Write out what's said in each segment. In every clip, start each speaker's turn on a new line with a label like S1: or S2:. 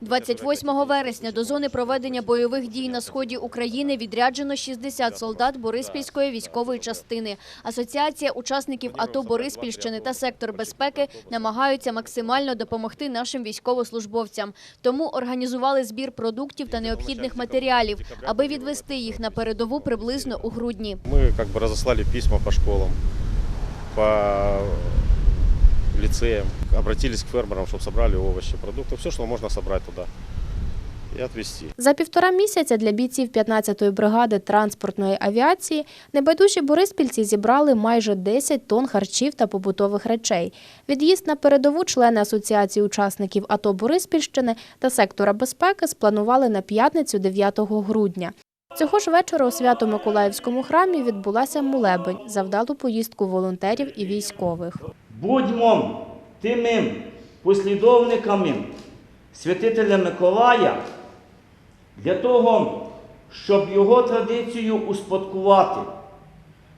S1: 28 вересня до зони проведення бойових дій на сході України відряджено 60 солдат Бориспільської військової частини. Асоціація учасників АТО Бориспільщини та сектор безпеки намагаються максимально допомогти нашим військовослужбовцям. Тому організували збір продуктів та необхідних матеріалів, аби відвести їх на передову приблизно у грудні.
S2: Мы как бы разослали письма по школам, по лицеям, обратились к фермерам, чтобы собрали овощи, продукты, все, что можно собрать туда и отвезти.
S3: За півтора місяця для бійців 15-ї бригади транспортної авіації небайдужі бориспільці зібрали майже 10 тонн харчів та побутових речей. Від'їзд на передову члени асоціації учасників АТО Бориспільщини та сектора безпеки спланували на п'ятницю 9 грудня. Цього ж вечора у Свято-Миколаївському храмі відбулася молебень за вдалу поїздку волонтерів і військових.
S4: Будьмо тими послідовниками святителя Миколая для того, щоб його традицію успадкувати.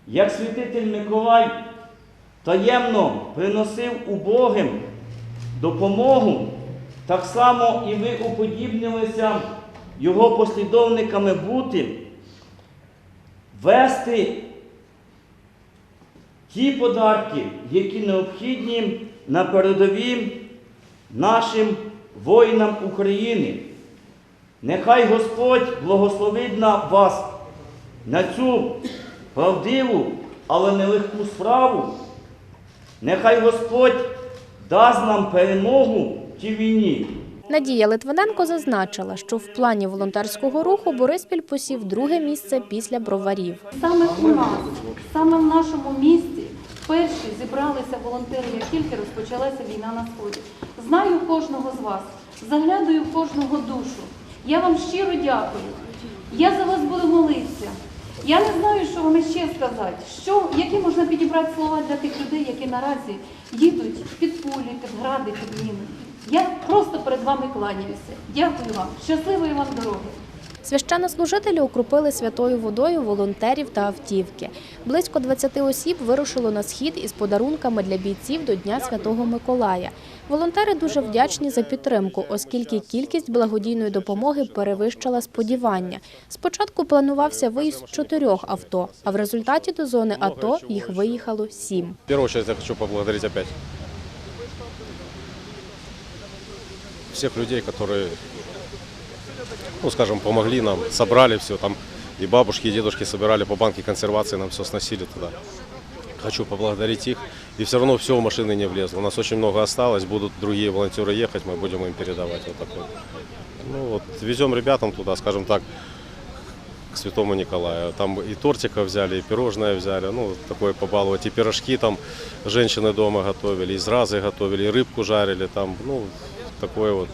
S4: Як святитель Миколай таємно приносив убогим допомогу, так само і ви уподібнилися його послідовниками бути, вести ті подарки, які необхідні на передові нашим воїнам України. Нехай Господь благословить на вас на цю правдиву, але нелегку справу. Нехай Господь дасть нам перемогу в цій війні.
S3: Надія Литвиненко зазначила, що в плані волонтерського руху Бориспіль посів друге місце після броварів.
S5: Саме у нас, саме в нашому місті перші зібралися волонтери, як тільки розпочалася війна на сході. Знаю кожного з вас, заглядаю в кожного душу. Я вам щиро дякую. Я за вас буду молитися. Я не знаю, що вам ще сказати. Що, які можна підібрати слова для тих людей, які наразі їдуть під пулі, під гради, під міни. Я просто перед вами кланяюся. Дякую вам. Щасливої вам дороги.
S3: Священнослужителі укропили святою водою волонтерів та автівки. Близько 20 осіб вирушило на схід із подарунками для бійців до Дня Святого Миколая. Волонтери дуже вдячні за підтримку, оскільки кількість благодійної допомоги перевищила сподівання. Спочатку планувався виїзд чотирьох авто, а в результаті до зони АТО їх виїхало сім.
S2: В первую очередь я хочу поблагодарить опять всех людей, которые, ну скажем, помогли нам, собрали все там, и бабушки, и дедушки собирали по банке консервации, нам все сносили туда. Хочу поблагодарить их. И все равно все в машины не влезло. У нас очень много осталось, будут другие волонтеры ехать, мы будем им передавать. Вот такой. Ну вот, везем ребятам туда, скажем так, к Святому Николаю. Там и тортика взяли, и пирожное взяли, ну, такое побаловать. И пирожки там женщины дома готовили, и зразы готовили, и рыбку жарили там, ну, такое вот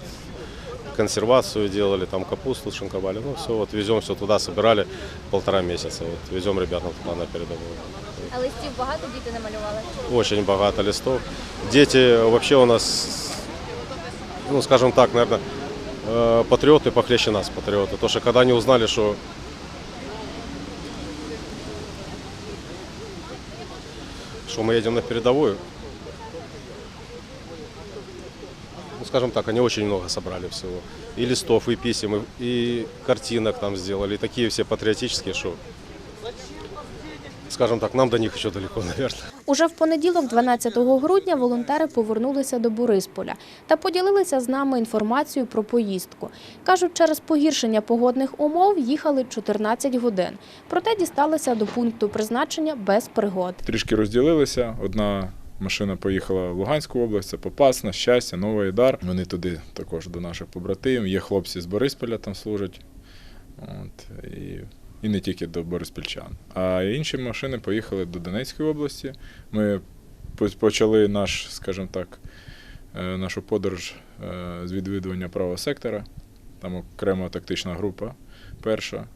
S2: консервацию делали, там капусту шинковали. Ну, все, вот везем все туда, собирали полтора месяца. Вот, везем ребятам туда на передовую.
S1: А листів багато діти намалювали?
S2: Очень богато листов. Дети вообще у нас, ну, скажем так, наверное, патриоты похлеще нас, патриоты. То, что когда они узнали, что что мы едем на передовую, скажем так, они очень много собрали всего. И листов, и писем, и, и картинок там сделали, и такие все патриотические, что, скажем так, нам до них еще далеко, наверное.
S3: Уже в понеділок, 12 грудня, волонтери повернулися до Борисполя та поділилися з нами інформацією про поїздку. Кажуть, через погіршення погодних умов їхали 14 годин. Проте дісталися до пункту призначення без пригод.
S6: Трішки розділилися. Одна машина поїхала в Луганську область, це Попасна, Щастя, Новий Дар. Вони туди також до наших побратимів. Є хлопці з Борисполя там служать. От, і, і не тільки до Бориспільчан. А інші машини поїхали до Донецької області. Ми почали наш, скажімо так, е, нашу подорож е, з відвідування правого сектора. Там окрема тактична група перша.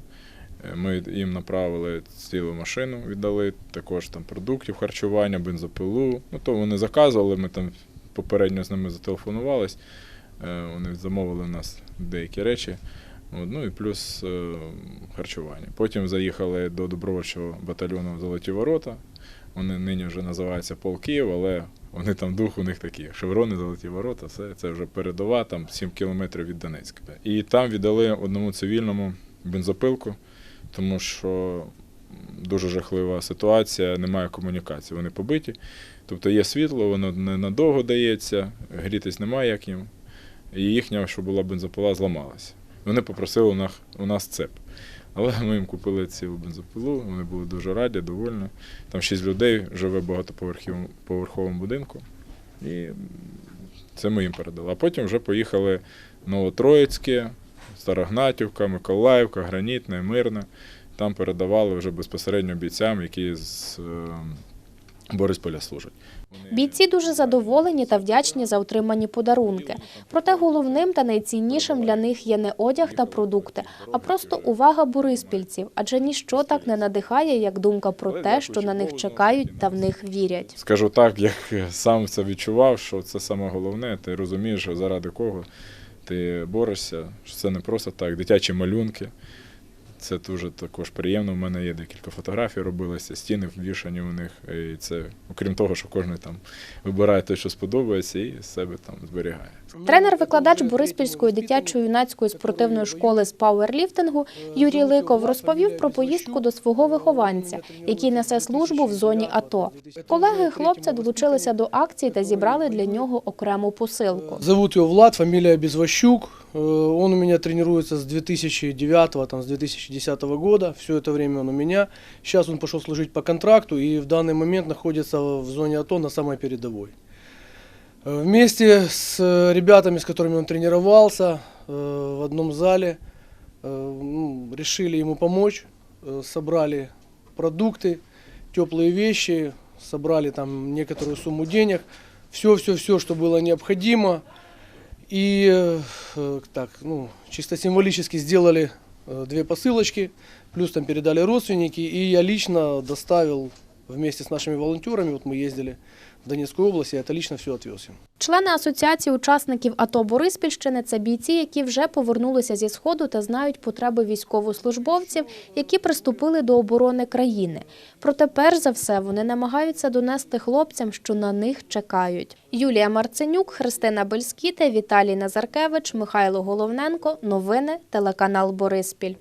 S6: Е, Ми їм направили цілу машину, віддали також там продуктів харчування, бензопилу. Ну то вони заказували, ми там попередньо з ними зателефонувались. Е, Вони замовили в нас деякі речі. Ну і плюс е, харчування. Потім заїхали до добровольчого батальйону Золоті Ворота. Вони нині вже називаються Пол Київ, але Вони там дух у них такі. Шеврони, золоті ворота, все це вже передова, там 7 кілометрів від Донецька. І там віддали одному цивільному бензопилку, тому що дуже жахлива ситуація, немає комунікації. Вони побиті. Тобто є світло, воно ненадовго дається, грітись немає як їм. І їхня, що була бензопила, зламалася. Вони попросили у нас, цеп. Але ми їм купили цілу бензопилу, вони були дуже раді, довольні. Там шість людей живе в багатоповерховому будинку. І це ми їм передали. А потім вже поїхали Новотроїцьке, Старогнатівка, Миколаївка, Гранітне, Мирне. Там передавали вже безпосередньо бійцям, які з е, Борисполя служать.
S3: Бійці дуже задоволені та вдячні за отримані подарунки. Проте головним та найціннішим для них є не одяг та продукти, а просто увага бориспільців, адже ніщо так не надихає, як думка про те, що на них чекають та в них вірять.
S6: Скажу так, як сам це відчував, що це саме головне. Ти розумієш, заради кого ти борешся, що це не просто так, дитячі малюнки. Це дуже також приємно. У мене є декілька фотографій робилися, стіни ввішані у них. І це, окрім того, що кожен там вибирає те, що сподобається, і себе там зберігає.
S3: Тренер-викладач Бориспільської дитячо-юнацької спортивної школи з пауерліфтингу Юрій Ликов розповів про поїздку до свого вихованця, який несе службу в зоні АТО. Колеги хлопця долучилися до акції та зібрали для нього окрему посилку.
S7: Зовут его Влад, фамилия Безвощук. Э, Он у меня тренируется с 2009, там, с 2010 года. Все это время он у меня. Сейчас он пошел служить по контракту и в данный момент находится в зоне АТО на самой передовой. Э, Вместе с э, ребятами, с которыми он тренировался в одном зале, ну, решили ему помочь. Собрали продукты, теплые вещи, собрали там некоторую сумму денег. Все-все-все, что было необходимо. И э, э, так, ну, чисто символически сделали э, две посылочки, плюс там передали родственники, и я лично доставил вместе с нашими волонтерами, вот мы ездили в Донецкую область, я это лично все отвез им.
S3: Члени асоціації учасників АТО Бориспільщини це бійці, які вже повернулися зі сходу та знають потреби військовослужбовців, які приступили до оборони країни. Проте, перш за все, вони намагаються донести хлопцям, що на них чекають. Юлія Марценюк, Христина Бельскіте, Віталій Назаркевич, Михайло Головненко. Новини телеканал Бориспіль.